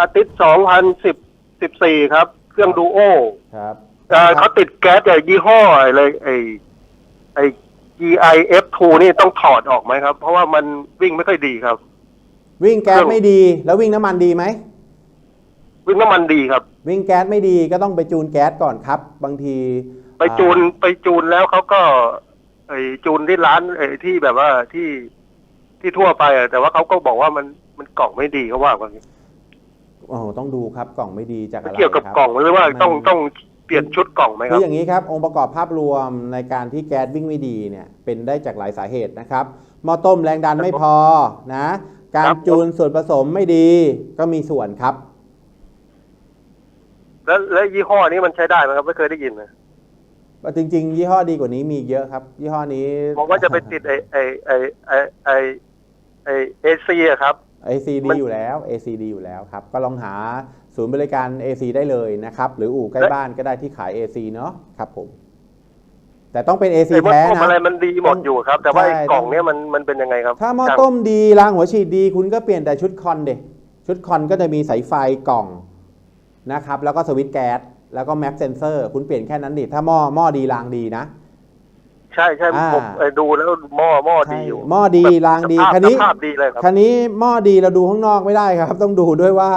อาทิตย์สองพันสิบสิบสี่ครับ เครื่องดูโอครับเอ่อเขาติดแก๊สจากยี่ห้ออะไรไอไอ GIF2 นี่ต้องถอดออกไหมครับ เพราะว่ามันวิ่งไม่ค่อยดีครับ วิ่งแก๊เครื่สองไม่ดีแล้ววิ่งน้ำมันดีไหม วิ่งน้ำมันดีครับ วิ่งแก๊สไม่ดีก็ต้องไปจูนแก๊สก่อนครับ บางทีไปจูนอ่าไปจูนแล้วเขาก็ไอจูนที่ร้านไอที่แบบว่าที่ที่ทั่วไปอะแต่ว่าเขาก็บอกว่ามันมันกล่องไม่ดีเขาว่ากัน โอ้โหต้องดูครับกล่องไม่ดีจากอะไรเกี่ยวกับครับกล่องหรือว่าต้องมันต้องเปลี่ยนชุดกล่องไหมคคืรับออย่างนี้ครับ องค์ประกอบภาพรวมในการที่แก๊สวิ่งไม่ดีเนี่ยเป็นได้จากหลายสาเหตุนะครับหม้อต้มแรงดันไม่พอนะ การครับจูนส่วนผสมไม่ดีก็มีส่วนครับ แล้วแล้วยี่ห้อนี้มันใช้ได้ไหมครับ ไม่เคยได้ยินนะจริง ๆ ยี่ห้อดีกว่านี้มีเยอะครับ ยี่ห้อนี้ผมว่าจะไปติดไอไอไอไอไอไอเอซีอะครับ ACD มันอยู่แล้ว ACD อยู่แล้วครับ ก็ลองหาศูนย์บริการ AC ได้เลยนะครับ หรืออู่ใกล้และบ้านก็ได้ที่ขาย AC เนาะครับผม แต่ต้องเป็น AC ไอ้หม้อแท้ต้มนะ อะไรมันดีหมดอยู่ครับ แต่ว่าไอ้ใช่ กล่องเนี้ยมันมันเป็นยังไงครับถ้าหม้อช่งต้มดีรางหัวฉีดดี คุณก็เปลี่ยนแต่ชุดคอนเด็ชุดคอนก็จะมีสายไฟกล่องนะครับ แล้วก็สวิตช์แก๊สแล้วก็แม็กเซนเซอร์ คุณเปลี่ยนแค่นั้นดิถ้าหม้อหม้อดีรางดีนะ ใช่ใช่อ่า ผมเอ่อดูแล้วหม้อหม้อดีอยู่ใช่หม้อดีแบบรางดีสภพคันนี้สภาพดีเลยครับ คันนี้หม้อดีเราดูข้างนอกไม่ได้ครับ ต้องดูด้วยว่า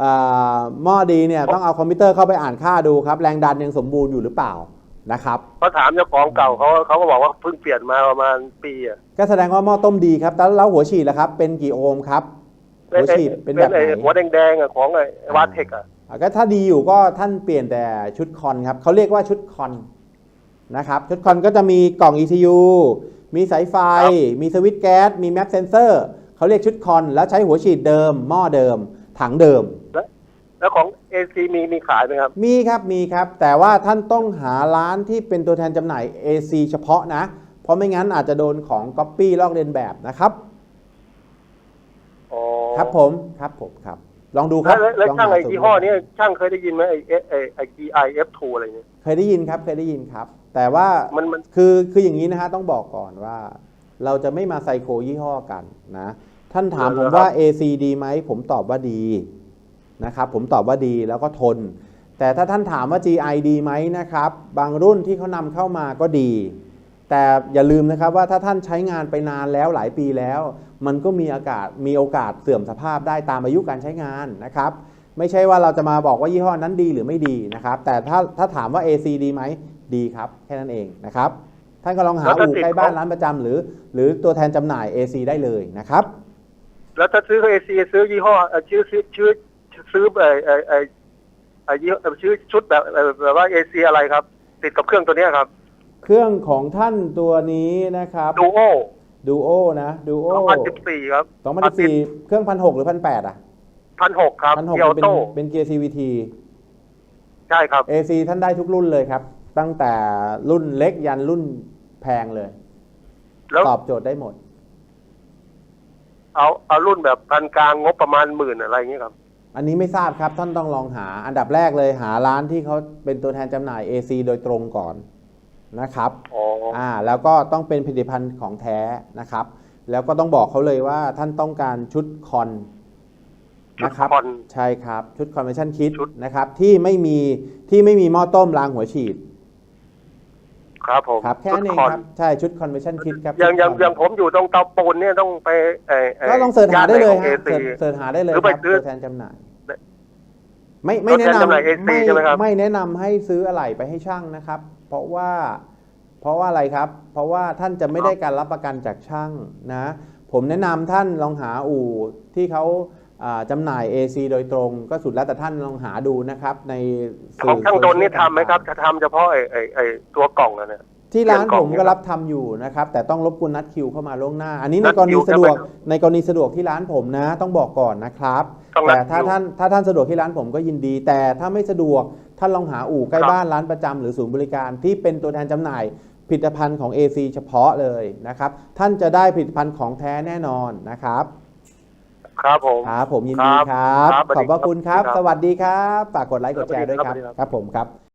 อ่าหม้อดีเนี่ยต้องเอาคอมพิวเตอร์เข้าไปอ่านค่าดูครับ แรงดันยังสมบูรณ์อยู่หรือเปล่านะครับ เพราะถามเจ้าของเก่าเขาเขาก็บอกว่าเพิ่งเปลี่ยนมาประมาณปีอะก็แสดงว่าหม้อต้มดีครับแล้วแล้วหัวฉีดล่ะครับ เป็นกี่โอห์มครับไอ้หัวฉีดเป็นแบบไหนไอ้หัวแดงๆอะของไอ้วาเทคอะ อ่าก็ถ้าดีอยู่ก็ท่านเปลี่ยนแต่ชุดคอนครับเขาเรียกว่าชุดคอน นะครับชุดคอนก็จะมีกล่อง ECU มีสายไฟ มีสวิตช์แก๊ส มีแม็กเซนเซอร์เขาเรียกชุดคอน แล้วใช้หัวฉีดเดิม หม้อเดิม ถังเดิม แล้วของเอซีมีมีขายไหมครับ มีครับ มีครับ แต่ว่าท่านต้องหาร้านที่เป็นตัวแทนจำหน่าย AC เฉพาะนะ เพราะไม่งั้นอาจจะโดนของก๊อปปี้ลอกเลียนแบบนะครับ อ๋อครับผมครับผมครับ ลองดูครัแล้บวแล้วลองช่างหาไอ้สูตรยี่ห้อนี้ช่างเคยได้ยินไหมไอ้ไอ้ไอ้ไอ้ GIF2 อะไรเนี่ยเคยได้ยินครับ เคยได้ยินครับ แต่ว่ามันมันคือคืออย่างนี้นะฮะต้องบอกก่อนว่า เราจะไม่มาไซโคยี่ห้อกันนะ ท่านถามผมว่า AC ดีไหมผมตอบว่าดีนะครับ ผมตอบว่าดีแล้วก็ทน แต่ถ้าท่านถามว่า GI ดีไหมนะครับ บางรุ่นที่เขานำเข้ามาก็ดี แต่อย่าลืมนะครับว่าถ้าท่านใช้งานไปนานแล้วหลายปีแล้ว มันก็มีอากาศมีโอกาสเสื่อมสภาพได้ตามอายุการใช้งานนะครับ ไม่ใช่ว่าเราจะมาบอกว่ายี่ห้อนั้นดีหรือไม่ดีนะครับ แต่ถ้าถ้าถามว่า AC ดีไหม ดีครับ แค่นั้นเองนะครับ ท่านก็ลองหาแล้วถ้าอู่ติดใกล้บ้านของร้านประจำหรือ หรือตัวแทนจำหน่าย AC ได้เลยนะครับ แล้วถ้าซื้อเอซีซื้อยี่ห้อเอ่อชื่อชื่อชื่อซื้อไอ้ไอ้ไอ้ไอ้ยี่ห้อเอ่อชื่อชุดแบบเอ่อแบบว่าเอซีอะไรครับ ติดกับเครื่องตัวเนี้ยครับเครื่องของท่านตัวนี้นะครับดูโอดูโอนะดูโอ2014ครับ2014เครื่องพันหกหรือพันแปดอะพันหกครับพันหกเกียวเป็นโต้เป็นเกียร์ CVT ใช่ครับ AC ท่านได้ทุกรุ่นเลยครับ ตั้งแต่รุ่นเล็กยันรุ่นแพงเลย แล้วตอบโจทย์ได้หมด เอาเอารุ่นแบบพันกลางงบประมาณหมื่นอะไรอย่างเงี้ยครับ อันนี้ไม่ทราบครับท่านต้องลองหา อันดับแรกเลยหาร้านที่เขาเป็นตัวแทนจำหน่าย AC โดยตรงก่อนนะครับอ๋ออ่า แล้วก็ต้องเป็นผลิตภัณฑ์ของแท้นะครับ แล้วก็ต้องบอกเขาเลยว่าท่านต้องการชุดคอนชุดนะครับคอนใช่ครับ ชุดคอนเวนชั่นคิดชุดนะครับ ที่ไม่มีที่ไม่มีหม้อต้มรางหัวฉีด ครับผมครับแค่นั้นเองชุดครับ ใช่ชุดคอนเวนชั่นคิดครับอย่างอย่างชุดอย่างผมอยู่ตรงเตาปูนเนี่ยต้องไปเออก็ลองเสิร์ชหาได้เลยเอฮะซีเสิร์ชเสิร์ชหาได้เลยหรือคไปรับซื้อตัวแทนจำหน่ายไม่ไม่แนะตัวแทนจำหน่ายนำ AC ไม่ใช่ไหมครับไม่แนะนำให้ซื้ออะไรไปให้ช่างนะครับ เพราะว่าเพราะว่าอะไรครับ เพราะว่าท่านจะไม่ได้การรับประกันจากช่างนะ ผมแนะนำท่านลองหาอู่ที่เขาอ่า จำหน่าย AC โดยตรงก็สุดแล้วแต่ท่านลองหาดูนะครับ ในขสื่องช่างดนนี่โซเชียลทำไหมครับ จะทำเฉพาะไอ้ไอ้ไอ้ตัวกล่องอะเนี่ย ที่ร้านเรื่องกล่ผองมเนี่ยก็รับทำอยู่นะครับ แต่ต้องรบกวนนัดคิวเข้ามาล่วงหน้า อันนี้ในนัดกรณีคิวสะดวกใช่ไหมครับในกรณีสะดวกที่ร้านผมนะ ต้องบอกก่อนนะครับต้องนัดแต่ถ้าคิวท่านถ้าท่านสะดวกที่ร้านผมก็ยินดี แต่ถ้าไม่สะดวกท่านลองหาอู่ใกล้ครับ บ้านร้านประจำหรือศูนย์บริการที่เป็นตัวแทนจำหน่ายผลิตภัณฑ์ของ AC เฉพาะเลยนะครับท่านจะได้ผลิตภัณฑ์ของแท้แน่นอนนะครับ ครับผม ครับผมยินดีครับ ครับครับขอบพระคุณครับสสวัวัสสดีดีคครัรับ ฝากกดไลค์กดแชร์ด้วยครับสวัสดีครับครับผมครับ